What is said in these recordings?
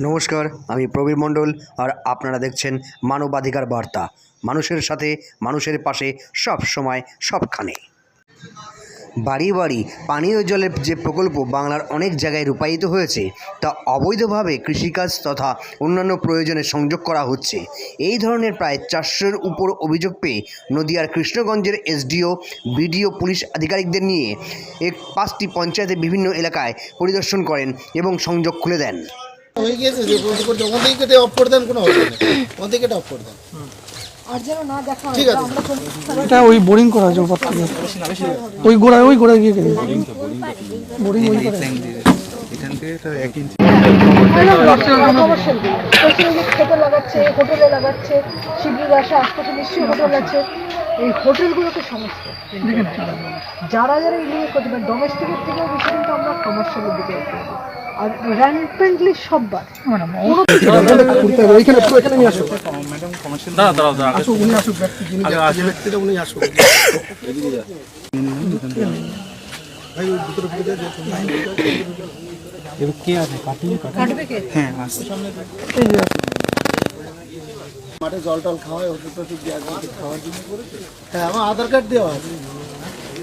নমস্কার, আমি প্রবীর মণ্ডল আর আপনারা দেখছেন মানবাধিকার বার্তা। মানুষের সাথে, মানুষের পাশে, সব সময়, সবখানে। বাড়ি বাড়ি পানীয় জলের যে প্রকল্প বাংলার অনেক জায়গায় রূপায়িত হয়েছে, তা অবৈধভাবে কৃষিকাজ তথা অন্যান্য প্রয়োজনে সংযোগ করা হচ্ছে। এই ধরনের প্রায় চারশোর উপর অভিযোগ পেয়ে নদিয়ার কৃষ্ণগঞ্জের এসডিও, বিডিও, পুলিশ আধিকারিকদের নিয়ে এক পাঁচটি পঞ্চায়েতের বিভিন্ন এলাকায় পরিদর্শন করেন এবং সংযোগ খুলে দেন। হয়ে গিয়েছে যে থেকে কেটে অফ করে দেন কোনো অসুবিধা নেই ওখান থেকে কেটে অফ করে দেন। আর যেন না দেখা ঠিক আছে। এটা ওই বোরিং করা আছে ওপর থেকে ওই গোড়ায় ওই গোড়ায় গিয়ে বোরিং ওই করে কমার্শিয়াল প্রচুর খেতে লাগাচ্ছে হোটেলে লাগাচ্ছে শিবির আসে আশপাশে নিশ্চয়ই হোটেল আছে এই সমস্ত যারা যারা ইলিগে করতে পারে ডোমেস্টিকের থেকেও বেশি কিন্তু আমরা কমার্শিয়ালের দিকে আর আসো উনি আসুক ব্যক্তি যিনি ব্যক্তিটা উনি আসুক। কাটবে কে? মাঠে জল টল খাওয়ায় ওষুধ টষুধ দেওয়া খাওয়ার জন্য করেছে? হ্যাঁ আমার আধার কার্ড দেওয়া আছে।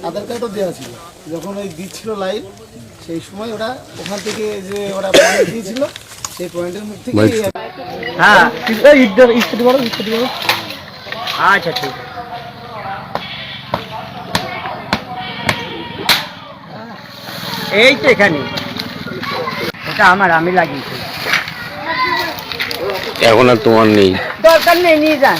আধার কার্ডও দেওয়া ছিল। যখন ওই দিচ্ছিল লাইভ সেই সময় ওরা ওখান থেকে যে ওরা পয়েন্ট দিয়েছিল সেই পয়েন্টের মুখ থেকে হ্যাঁ ইস্তুতি করো ইস্তুতি করো আচ্ছা ঠিক আছে। এই তো এখানে। এটা আমার আমি লাগিয়েছি। এখন আর তোমার নেই। দরকার নেই নিয়ে যান।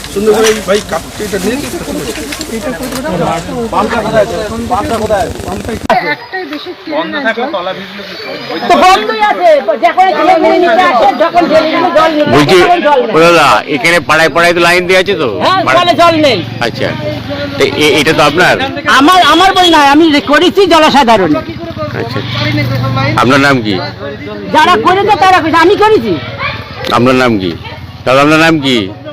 একটাই বেশি বন্ধ থাকলে তলা তো বন্ধই আছে। যখন ছেলে মেয়ে নিতে আসে যখন জল নিতে জল নেই ও দাদা এখানে পাড়ায় পাড়ায় তো লাইন দেওয়া আছে তো? হ্যাঁ পাড়া- জল নেই। আচ্ছা। তো এ- এটা তো আপনার? আমার আমার বই নয় আমি করেছি জনসাধারণ আচ্ছা। আপনার নাম কি? যারা করেছে তারা আমি করেছি। আপনার নাম কি? দাদা আপনার নাম কি?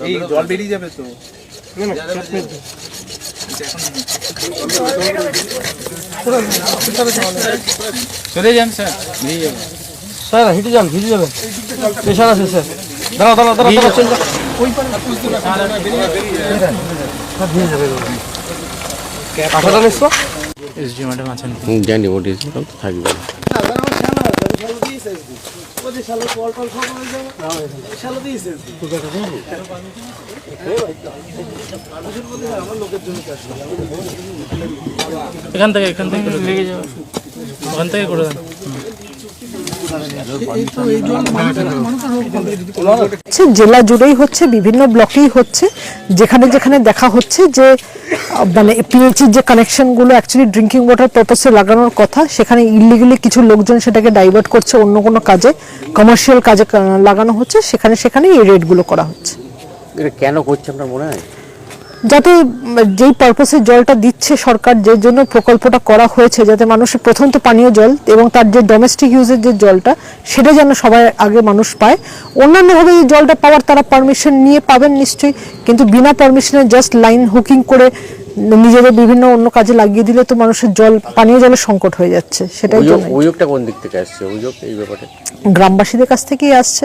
এই জল বেরিয়ে যাবে তো। চলে যান স্যার। বেরিয়ে যাবে স্যার হেঁটে যান ভিজে যাবেন। প্রেশার আছে স্যার। দাঁড়াও দাঁড়াও দাঁড়াও দাঁড়াও চল যাও। ওই পারে কাঁঠাটা নিচ্ছ হুম, জানি ওটি থাকবে ওদের শালো কল টল সব হয়ে যাবে শালো দিয়েছে আমার লোকের জন্য এখান থেকে এখান থেকে লেগে যাবে ওখান থেকে করে দেন। জেলা জুড়েই হচ্ছে, বিভিন্ন ব্লকেই হচ্ছে, যেখানে যেখানে দেখা হচ্ছে যে মানে পিএইচির যে কানেকশনগুলো অ্যাকচুয়ালি ড্রিঙ্কিং ওয়াটার পারপাসে লাগানোর কথা, সেখানে ইলিগালি কিছু লোকজন সেটাকে ডাইভার্ট করছে, অন্য কোনো কাজে কমার্শিয়াল কাজে লাগানো হচ্ছে, সেখানে সেখানে এই রেটগুলো করা হচ্ছে। এটা কেন করছে আপনার মনে হয়? যাতে যেই পারপাসে জলটা দিচ্ছে সরকার যে জন্য প্রকল্পটা করা হয়েছে যাতে মানুষের প্রথম তো পানীয় জল এবং তার যে ডোমেস্টিক ইউজের যে জলটা সেটা যেন সবাই আগে মানুষ পায়। অন্যান্যভাবে এই জলটা পাওয়ার তারা পারমিশন নিয়ে পাবেন নিশ্চয়ই কিন্তু বিনা পারমিশনে জাস্ট লাইন হুকিং করে নিজেদের বিভিন্ন অন্য কাজে লাগিয়ে দিলে তো মানুষের জল পানীয় জলের সংকট হয়ে যাচ্ছে সেটাই অভিযোগটা কোন দিক থেকে আসছে? অভিযোগ এই ব্যাপারে? গ্রামবাসীদের কাছ থেকেই আসছে।